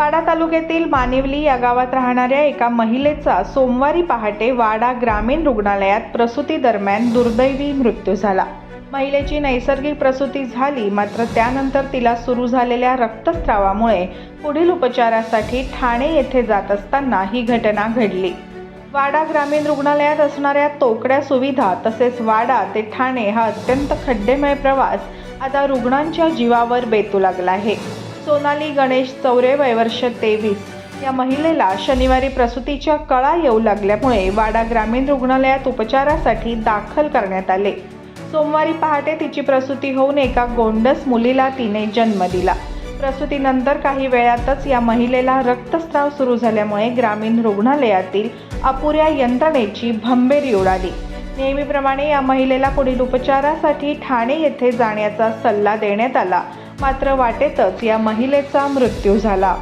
वाडा तालुक्यातील मानिवली या गावात राहणाऱ्या एका महिलेचा सोमवारी पहाटे वाडा ग्रामीण रुग्णालयात प्रसूती दरम्यान दुर्दैवी मृत्यू झाला. महिलेची नैसर्गिक प्रसूती झाली मात्र त्यानंतर तिला सुरू झालेल्या रक्तस्रावामुळे पुढील उपचारासाठी ठाणे येथे जात असताना ही घटना घडली. वाडा ग्रामीण रुग्णालयात असणाऱ्या तोकड्या सुविधा तसेच वाडा ते ठाणे हा अत्यंत खड्डेमय प्रवास आता रुग्णांच्या जीवावर बेतू लागला आहे. सोनाली गणेश चौरे वयवर्ष तेवीस. या महिलेला शनिवारी प्रसूतीच्या कळा येऊ लागल्यामुळे वाडा ग्रामीण रुग्णालयात उपचारासाठी दाखल करण्यात आले. सोमवारी पहाटे तिची प्रसूती होऊन एका गोंडस मुलीला तिने जन्म दिला. प्रसूतीनंतर काही वेळातच या महिलेला रक्तस्राव सुरू झाल्यामुळे ग्रामीण रुग्णालयातील अपुऱ्या यंत्रणेची भंबेरी उडाली. नेहमीप्रमाणे या महिलेला पुढील उपचारासाठी ठाणे येथे जाण्याचा सल्ला देण्यात आला. मात्र वाटेतच या महिलेचा मृत्यू झाला.